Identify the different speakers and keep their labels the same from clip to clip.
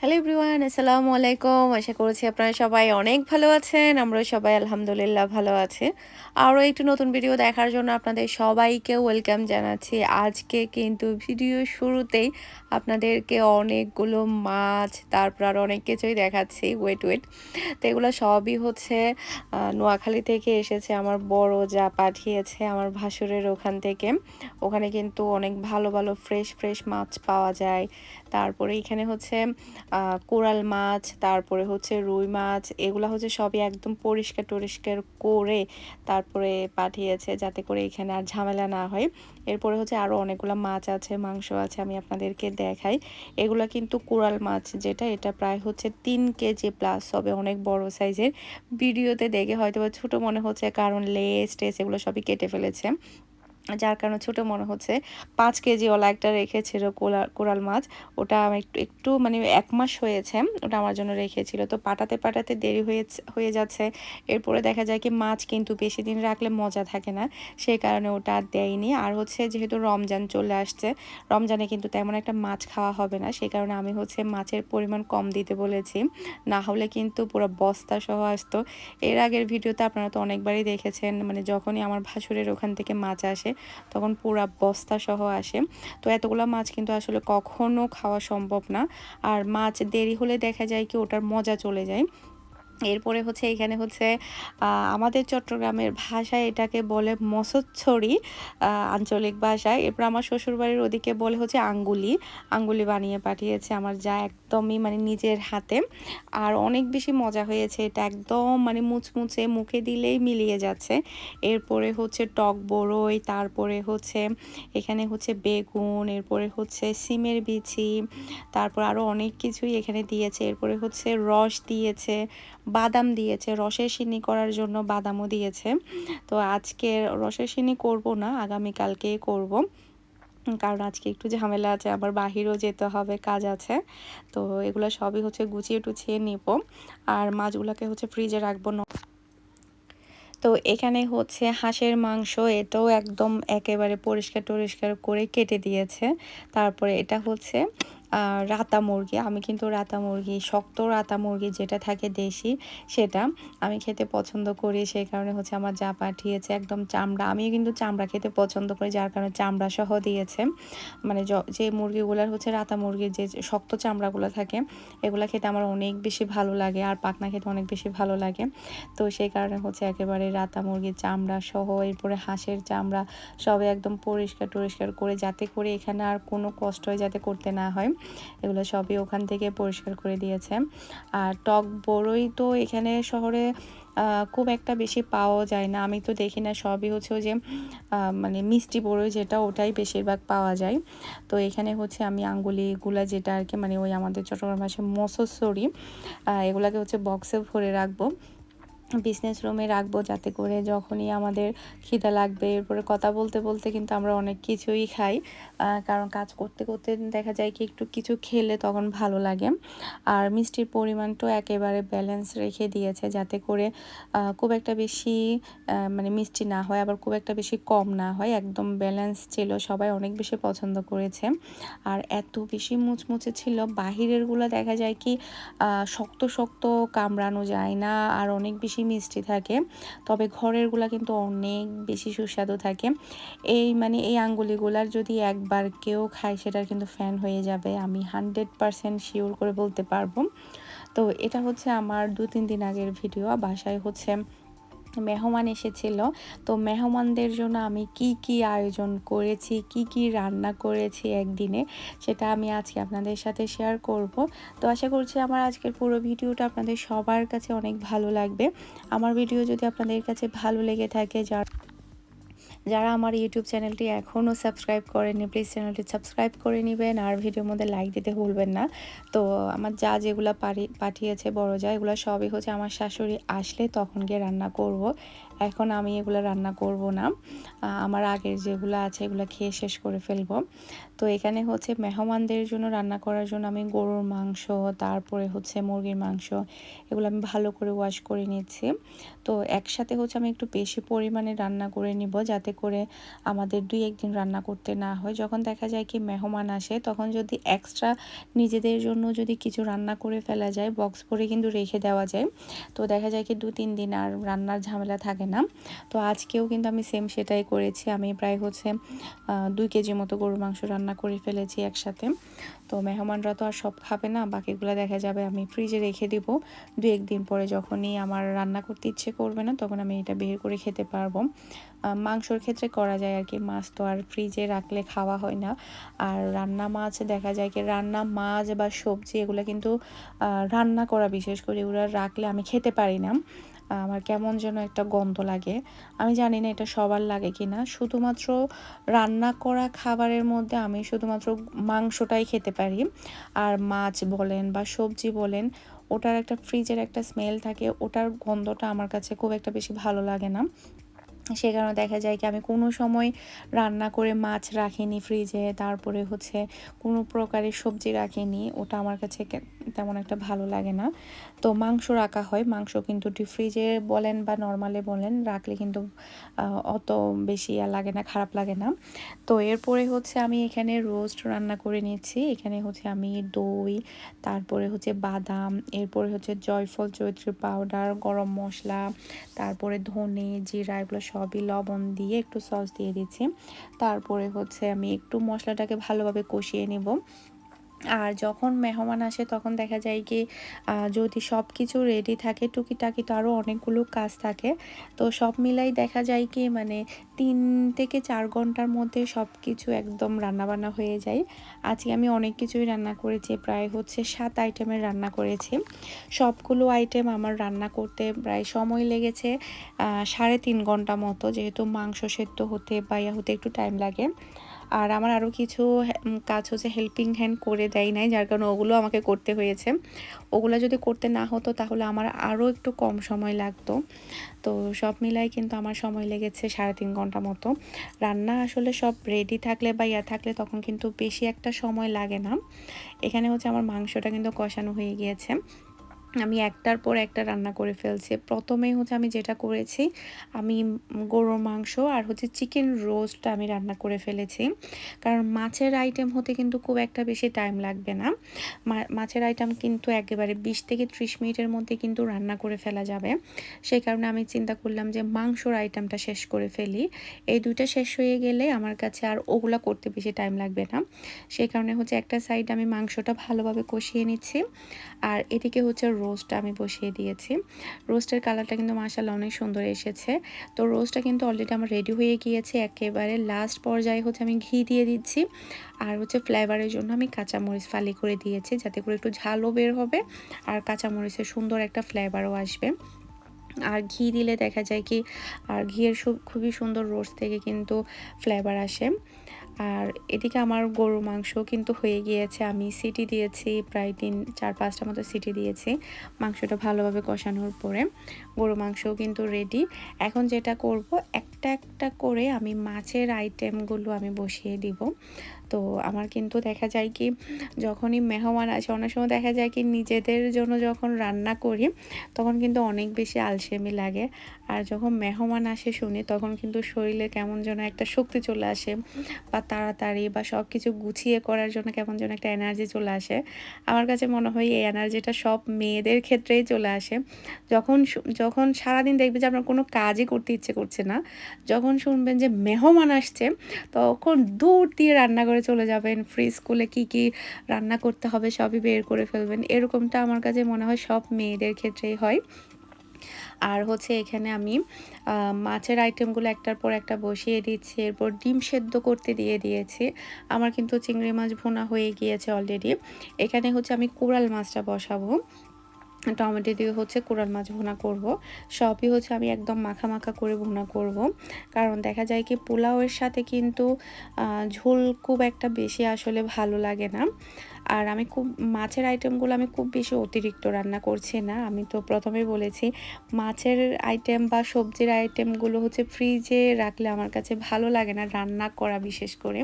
Speaker 1: Hello everyone আসসালামু আলাইকুম আশা করছি আপনারা সবাই অনেক ভালো আছেন। আমরা সবাই আলহামদুলিল্লাহ ভালো আছি। আরও একটু নতুন ভিডিও দেখার জন্য আপনাদের সবাইকে ওয়েলকাম জানাচ্ছি। আজকে কিন্তু ভিডিও শুরুতেই আপনাদেরকে অনেকগুলো মাছ, তারপর আর অনেক কিছুই দেখাচ্ছি। ওয়েট ওয়েট তো এগুলো সবই হচ্ছে নোয়াখালী থেকে এসেছে, আমার বড় যা পাঠিয়েছে আমার ভাসুরের ওখান থেকে। ওখানে কিন্তু অনেক ভালো ভালো ফ্রেশ ফ্রেশ মাছ পাওয়া যায়। তারপরে এখানে হচ্ছে কোরাল মাছ, তারপরে হচ্ছে রুই মাছ, এগুলো হচ্ছে সবই একদম পরিষ্কার টরিষ্কার করে তারপরে পাঠিয়েছে যাতে করে এখানে আর ঝামেলা না হয়। এরপরে হচ্ছে আরও অনেকগুলো মাছ আছে, মাংস আছে আমি আপনাদেরকে দেখাই। এগুলো কিন্তু কোরাল মাছ যেটা, এটা প্রায় হচ্ছে তিন কেজি প্লাস হবে, অনেক বড় সাইজের ভিডিওতে দেখে হয়তো বা ছোটো মনে হচ্ছে, কারণ লেস টেস এগুলো সবই কেটে ফেলেছে। যার কারণে ছোটো মনে হচ্ছে। পাঁচ কেজিওয়ালা একটা রেখেছিল কোলা, কোরাল মাছ। ওটা আমি একটু একটু মানে এক মাস হয়েছে, ওটা আমার জন্য রেখেছিল। তো পাটাতে পাটাতে দেরি হয়ে হয়ে যাচ্ছে। এরপরে দেখা যায় কি মাছ কিন্তু বেশি দিন রাখলে মজা থাকে না। সেই কারণে ওটা আর দেয়নি। আর হচ্ছে যেহেতু রমজান চলে আসছে, রমজানে কিন্তু তেমন একটা মাছ খাওয়া হবে না। সেই কারণে আমি হচ্ছে মাছের পরিমাণ কম দিতে বলেছি। না হলে কিন্তু পুরো বস্তা সহ আসতো। এর আগের ভিডিওতে আপনারা তো অনেকবারই দেখেছেন মানে যখনই আমার ভাসুরের ওখান থেকে মাছ আসে তখন পুরা বস্তা সহ আসে। তো এতগুলো মাছ কিন্তু আসলে কখনো খাওয়া সম্ভব না। আর মাছ দেরি হলে দেখা যায় কি ওটার মজা চলে যায়। এরপরে হচ্ছে এখানে হচ্ছে আমাদের চট্টগ্রামের ভাষায় এটাকে বলে মসচ্ছড়ি আঞ্চলিক ভাষায়। এরপর আমার শ্বশুরবাড়ির ওদিকে বলে হচ্ছে আঙ্গুলি। আঙ্গুলি বানিয়ে পাঠিয়েছে আমার যা একদমই মানে নিজের হাতে। আর অনেক বেশি মজা হয়েছে এটা একদম মানে মুচমুচে মুখে দিলেই মিলিয়ে যাচ্ছে। এরপরে হচ্ছে টক বড়ই তারপরে হচ্ছে এখানে হচ্ছে বেগুন, এরপরে হচ্ছে সিমের বিচি, তারপর আরও অনেক কিছুই এখানে দিয়েছে। এরপরে হচ্ছে রস দিয়েছে বাদাম দিয়েছে, রসের সিনি করার জন্য বাদামও দিয়েছে। তো আজকে রসের সিনি করব না আগামীকালকেই করব। কারণ আজকে একটু ঝামেলা আছে, আবার বাহিরেও যেতে হবে, কাজ আছে। তো এগুলো সবই হচ্ছে গুছিয়ে টুছিয়ে নিব। আর মাছগুলোকে হচ্ছে ফ্রিজে রাখব তো এখানে হচ্ছে হাঁসের মাংস, এটাও একদম একেবারে পরিষ্কার টরিষ্কার করে কেটে দিয়েছে। তারপরে এটা হচ্ছে রাতা মুরগি। আমি কিন্তু রাতা মুরগি, শক্ত রাতা মুরগি যেটা থাকে দেশি সেটা আমি খেতে পছন্দ করি। সেই কারণে হচ্ছে আমার যা পাঠিয়েছে একদম চামড়া। আমিও কিন্তু চামড়া খেতে পছন্দ করি, যার কারণে চামড়া সহ দিয়েছে। মানে যে মুরগিগুলোর হচ্ছে রাতা মুরগির যে শক্ত চামড়াগুলো থাকে, এগুলো খেতে আমার অনেক বেশি ভালো লাগে আর পাকনা খেতে অনেক বেশি ভালো লাগে। তো সেই কারণে হচ্ছে একেবারে রাতা মুরগির চামড়া সহ, এরপরে হাঁসের চামড়া সবে একদম পরিষ্কার টরিষ্কার করে, যাতে করে এখানে আর কোনো কষ্ট যাতে করতে না হয়। এগুলো সবই ওখান থেকে পরিষ্কার করে দিয়েছে। আর টক বড়ই তো এখানে শহরে খুব একটা বেশি পাওয়া যায় না। আমি তো দেখি না, সবই হচ্ছে যে মানে মিষ্টি বড়ই যেটা, ওটাই বেশিরভাগ পাওয়া যায়। তো এখানে হচ্ছে আমি আঙ্গুলিগুলা যেটা আর কি মানে ওই আমাদের চট্টগ্রাম ভাষায় মসসরি এগুলাকে হচ্ছে বক্সে ভরে রাখব। বিজনেস রুমে রাখব যাতে করে যখনই আমাদের খিদা লাগবে। এরপরে কথা বলতে বলতে কিন্তু আমরা অনেক কিছুই খাই। কারণ কাজ করতে করতে দেখা যায় কি একটু কিছু খেলে তখন ভালো লাগে। আর মিষ্টির পরিমাণটাও একেবারে ব্যালেন্স রেখে দিয়েছে যাতে করে খুব একটা বেশি মানে মিষ্টি না হয়, আবার খুব একটা বেশি কম না হয়। একদম ব্যালেন্স ছিল, সবাই অনেক বেশি পছন্দ করেছে। আর এত বেশি মুচমুচে ছিল, বাহিরেরগুলো দেখা যায় কি শক্ত শক্ত কামড়ানো যায় না। আর অনেক বেশি বেশি মিষ্টি থাকে, তবে ঘরেরগুলা কিন্তু অনেক বেশি সুস্বাদু থাকে। এই মানে এই আঙ্গুলিগুলার যদি একবার কেউ খায়, সেটার কিন্তু ফ্যান হয়ে যাবে, আমি হান্ড্রেড পারসেন্ট শিওর করে বলতে পারব। তো এটা হচ্ছে আমার দু তিন দিন আগের ভিডিও বাসায় হচ্ছে মেহমান এসেছিল। তো মেহমানদের জন্য আমি কি কি আয়োজন করেছি, কি কি রান্না করেছি একদিনে সেটা আমি আজকে আপনাদের সাথে শেয়ার করব। তো আশা করছি আমার আজকের পুরো ভিডিওটা আপনাদের সবার কাছে অনেক ভালো লাগবে। আমার ভিডিও যদি আপনাদের কাছে ভালো লেগে থাকে, যার যারা আমার ইউটিউব চ্যানেলটি এখনও সাবস্ক্রাইব করেনি প্লিজ চ্যানেলটি সাবস্ক্রাইব করে নেবেন আর ভিডিওর মধ্যে লাইক দিতে ভুলবেন না। তো আমার যা যেগুলো পাঠিয়েছে বড় যা এগুলো সবই হচ্ছে আমার শাশুড়ি আসলে তখন গিয়ে রান্না করব। এখন আমি এগুলো রান্না করব না। আমার আগের যেগুলো আছে এগুলো খেয়ে শেষ করে ফেলব। তো এখানে হচ্ছে মেহমানদের জন্য রান্না করার জন্য আমি গরুর মাংস, তারপরে হচ্ছে মুরগির মাংস এগুলো আমি ভালো করে ওয়াশ করে নিচ্ছি। তো একসাথে হচ্ছে আমি একটু বেশি পরিমাণে রান্না করে নিব যাতে করে আমাদের দুই একদিন রান্না করতে না হয়। যখন দেখা যায় কি মেহমান আসে, তখন যদি এক্সট্রা নিজেদের জন্য যদি কিছু রান্না করে ফেলা যায় বক্স ভরে কিন্তু রেখে দেওয়া যায়। তো দেখা যায় কি দু তিন দিন আর রান্নার ঝামেলা থাকে না। তো আজকেও কিন্তু আমি সেম সেটাই করেছি। আমি প্রায় হচ্ছে দুই কেজি মতো গরুর মাংস রান্না করে ফেলেছি একসাথে। তো মেহমানরা তো আর সব খাবে না, বাকিগুলো দেখা যাবে আমি ফ্রিজে রেখে দিব। দু একদিন পরে যখনই আমার রান্না করতে ইচ্ছে করবে না, তখন আমি এটা বের করে খেতে পারব। মাংসর ক্ষেত্রে করা যায় আর কি, মাছ তো আর ফ্রিজে রাখলে খাওয়া হয় না। আর রান্না মাছ, দেখা যায় কি, রান্না মাছ বা সবজি এগুলো কিন্তু রান্না করা বিশেষ করে, এগুলো রাখলে আমি খেতে পারি না। আমার কেমন যেন একটা গন্ধ লাগে। আমি জানি না এটা সবার লাগে কি না শুধুমাত্র রান্না করা খাবারের মধ্যে আমি শুধুমাত্র মাংসটাই খেতে পারি। আর মাছ বলেন বা সবজি বলেন, ওটার একটা ফ্রিজের একটা স্মেল থাকে, ওটার গন্ধটা আমার কাছে খুব একটা বেশি ভালো লাগে না। সে কারণে দেখা যায় কি আমি কোনো সময় রান্না করে মাছ রাখিনি ফ্রিজে তারপরে হচ্ছে কোনো প্রকারের সবজি রাখিনি, ওটা আমার কাছে তেমন একটা ভালো লাগে না। তো মাংস রাখা হয়, মাংস কিন্তু ডিপ ফ্রিজে বলেন বা নর্মালে বলেন, রাখলে কিন্তু অত বেশি আর লাগে না, খারাপ লাগে না। তো এরপরে হচ্ছে আমি এখানে রোস্ট রান্না করে নিয়েছি এখানে হচ্ছে আমি দই, তারপরে হচ্ছে বাদাম, এরপরে হচ্ছে জয়ফল, চৈত্রী পাউডার গরম মশলা, তারপরে ধনে, জিরা, এগুলো সবই লবণ দিয়ে একটু সস দিয়ে দিচ্ছি। তারপরে হচ্ছে আমি একটু মশলাটাকে ভালোভাবে কষিয়ে নেব। আর যখন মেহমান আসে তখন দেখা যায় কি যদি সব কিছু রেডি থাকে, টুকিটাকি তো আরও অনেকগুলো কাজ থাকে। তো সব মিলাই দেখা যায় কি মানে তিন থেকে চার ঘণ্টার মধ্যে সব কিছু একদম রান্নাবান্না হয়ে যায়। আজকে আমি অনেক কিছুই রান্না করেছি, প্রায় হচ্ছে সাত আইটেমের রান্না করেছি। সবগুলো আইটেম আমার রান্না করতে প্রায় সময় লেগেছে সাড়ে তিন ঘণ্টা মতো, যেহেতু মাংস সেদ্ধ হতে বা ইয়া হতে একটু টাইম লাগে। আর আমার আরও কিছু কাজ হচ্ছে হেল্পিং হ্যান্ড করে দেয় নাই, যার কারণে ওগুলো আমাকে করতে হয়েছে। ওগুলো যদি করতে না হতো তাহলে আমার আরও একটু কম সময় লাগতো। তো সব মিলাই কিন্তু আমার সময় লেগেছে সাড়ে তিন ঘণ্টা মতো। রান্না আসলে সব রেডি থাকলে বা ইয়া থাকলে তখন কিন্তু বেশি একটা সময় লাগে না। এখানে হচ্ছে আমার মাংসটা কিন্তু কষানো হয়ে গিয়েছে। আমি একটার পর একটা রান্না করে ফেলছি। প্রথমেই হচ্ছে আমি যেটা করেছি, আমি গরুর মাংস আর হচ্ছে চিকেন রোস্টটা আমি রান্না করে ফেলেছি। কারণ মাছের আইটেম হতে কিন্তু খুব একটা বেশি টাইম লাগবে না। মাছের আইটেম কিন্তু একেবারে বিশ থেকে ত্রিশ মিনিটের মধ্যে কিন্তু রান্না করে ফেলা যাবে। সেই কারণে আমি চিন্তা করলাম যে মাংসর আইটেমটা শেষ করে ফেলি। এই দুইটা শেষ হয়ে গেলে আমার কাছে আর ওগুলা করতে বেশি টাইম লাগবে না। সেই কারণে হচ্ছে একটা সাইড আমি মাংসটা ভালোভাবে কষিয়ে নিচ্ছি। আর এদিকে হচ্ছে রোস্টটা আমি বসিয়ে দিয়েছি। রোস্টের কালারটা কিন্তু মাসাল্লাহ অনেক সুন্দর এসেছে। তো রোস্টটা কিন্তু অলরেডি আমার রেডি হয়ে গিয়েছে। একেবারে লাস্ট পর্যায়ে হচ্ছে আমি ঘি দিয়ে দিচ্ছি। আর হচ্ছে ফ্লেভারের জন্য আমি কাঁচামরিচ ফালি করে দিয়েছি যাতে করে একটু ঝালও বের হবে আর কাঁচামরিচের সুন্দর একটা ফ্লেভারও আসবে। আর ঘি দিলে দেখা যায় কি, আর ঘিয়ের খুবই সুন্দর রোস্ট থেকে কিন্তু ফ্লেভার আসে। আর এদিকে আমার গরু মাংস কিন্তু হয়ে গিয়েছে। আমি সিটি দিয়েছি, প্রায় তিন, চার, পাঁচটা মতো সিটি দিয়েছি মাংসটা ভালোভাবে কষানোর পরে। গরু মাংসও কিন্তু রেডি এখন যেটা করব, একটা একটা করে আমি মাছের আইটেমগুলো আমি বসিয়ে দিব। তো আমার কিন্তু দেখা যায় কি, যখনই মেহমান আসে, অনেক সময় দেখা যায় কি নিজেদের জন্য যখন রান্না করি, তখন কিন্তু অনেক বেশি আলসেমি লাগে। আর যখন মেহমান আসে শুনি, তখন কিন্তু শরীরে কেমন যেন একটা শক্তি চলে আসে বা তাড়াতাড়ি বা সব কিছু গুছিয়ে করার জন্য কেমন যেন একটা এনার্জি চলে আসে। আমার কাছে মনে হয় এই এনার্জিটা সব মেয়েদের ক্ষেত্রেই চলে আসে। যখন যখন সারাদিন দেখবে যে আপনার কোনো কাজই করতে ইচ্ছে করছে না, যখন শুনবেন যে মেহমান আসছে, তখন দূর দিয়ে রান্না করে চলে যাবেন ফ্রি স্কুলে কি কি রান্না করতে হবে সবই বের করে ফেলবেন। এরকমটা আমার কাছে মনে হয় সব মেয়েদের ক্ষেত্রেই হয়। আর হচ্ছে এখানে আমি মাছের আইটেমগুলো একটার পর একটা বসিয়ে দিচ্ছি, এরপর ডিম সেদ্ধ করতে দিয়ে দিয়েছি। আমার কিন্তু চিংড়ি মাছ ভোনা হয়ে গিয়েছে অলরেডি এখানে হচ্ছে আমি কোরাল মাছটা বসাবো। টমেটো দিয়ে হচ্ছে কোরাল মাছ ভুনা করব। সবই হচ্ছে আমি একদম মাখা মাখা করে ভুনা করব। কারণ দেখা যায় কি পোলাওয়ের সাথে কিন্তু ঝোল খুব একটা বেশি আসলে ভালো লাগে না। আর আমি খুব, মাছের আইটেমগুলো আমি খুব বেশি অতিরিক্ত রান্না করছি না। আমি তো প্রথমে বলেছি, মাছের আইটেম বা সবজির আইটেমগুলো হচ্ছে ফ্রিজে রাখলে আমার কাছে ভালো লাগে না রান্না করা বিশেষ করে।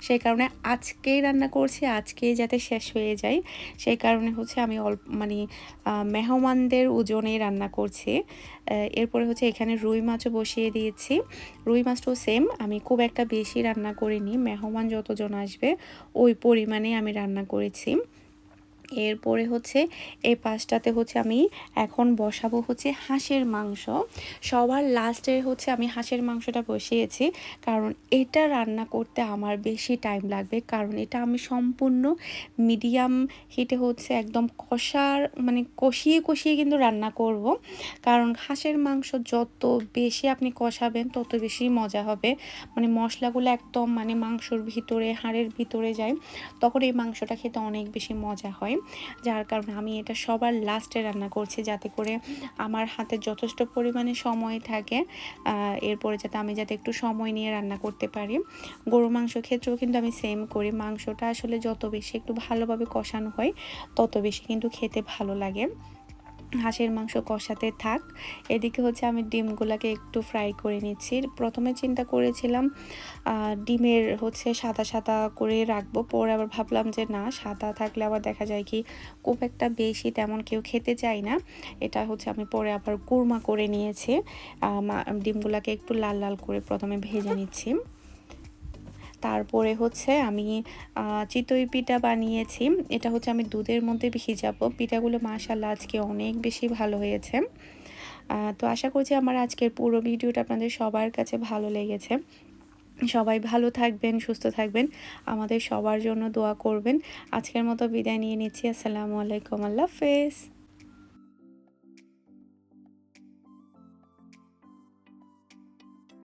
Speaker 1: সেই কারণে আজকেই রান্না করছি, আজকেই যাতে শেষ হয়ে যায়। সেই কারণে হচ্ছে আমি অল্প মানে মেহমানদের ওজনেই রান্না করছি। এরপরে হচ্ছে এখানে রুই মাছও বসিয়ে দিয়েছি। রুই মাছটাও সেম আমি খুব একটা বেশি রান্না করিনি। মেহমান যতজন আসবে, ওই পরিমাণে আমি রান্না করেছি। এরপরে হচ্ছে এই পাশটাতে হচ্ছে আমি এখন বসাবো হচ্ছে হাঁসের মাংস। সবার লাস্টে হচ্ছে আমি হাঁসের মাংসটা বসিয়েছি, কারণ এটা রান্না করতে আমার বেশি টাইম লাগবে, কারণ এটা আমি সম্পূর্ণ মিডিয়াম হিটে হচ্ছে একদম কষার মানে কষিয়ে কষিয়ে কিন্তু রান্না করব। কারণ হাঁসের মাংস যত বেশি আপনি কষাবেন, তত বেশি মজা হবে। মানে মশলাগুলো একদম মানে মাংসর ভিতরে, হাড়ের ভিতরে যায়, তখন এই মাংসটা খেতে অনেক বেশি মজা হয় যার কারণে আমি এটা সবার লাস্টে রান্না করছি যাতে করে আমার হাতে যথেষ্ট পরিমাণে সময় থাকে এরপরে যাতে আমি যাতে একটু সময় নিয়ে রান্না করতে পারি। গরু মাংস ক্ষেত্রেও কিন্তু আমি সেম করি। মাংসটা আসলে যত বেশি একটু ভালোভাবে কষানো হয়, তত বেশি কিন্তু খেতে ভালো লাগে। হাঁসের মাংস কষাতে থাক। এদিকে হচ্ছে আমি ডিমগুলোকে একটু ফ্রাই করে নিচ্ছি। প্রথমে চিন্তা করেছিলাম ডিমের হচ্ছে সাদা সাদা করে রাখব। পরে আবার ভাবলাম যে না, সাদা থাকলে আবার দেখা যায় কি খুব একটা বেশি তেমন কেউ খেতে চায় না। এটা হচ্ছে আমি পরে আবার কুরমা করে নিয়েছি। ডিমগুলোকে একটু লাল লাল করে প্রথমে ভেজে নিচ্ছি। তারপরে হচ্ছে আমি চিতই পিঠা বানিয়েছি। এটা হচ্ছে আমি দুধের মধ্যে ভিজাবো। পিঠাগুলো মাশাল্লাহ আজকে অনেক বেশি ভালো হয়েছে। তো আশা করছি আমার আজকের পুরো ভিডিওটা আপনাদের সবার কাছে ভালো লেগেছে। সবাই ভালো থাকবেন, সুস্থ থাকবেন, আমাদের সবার জন্য দোয়া করবেন। আজকের মতো বিদায় নিয়ে নিচ্ছি। আসসালামু আলাইকুম। আল্লাহ হাফেজ।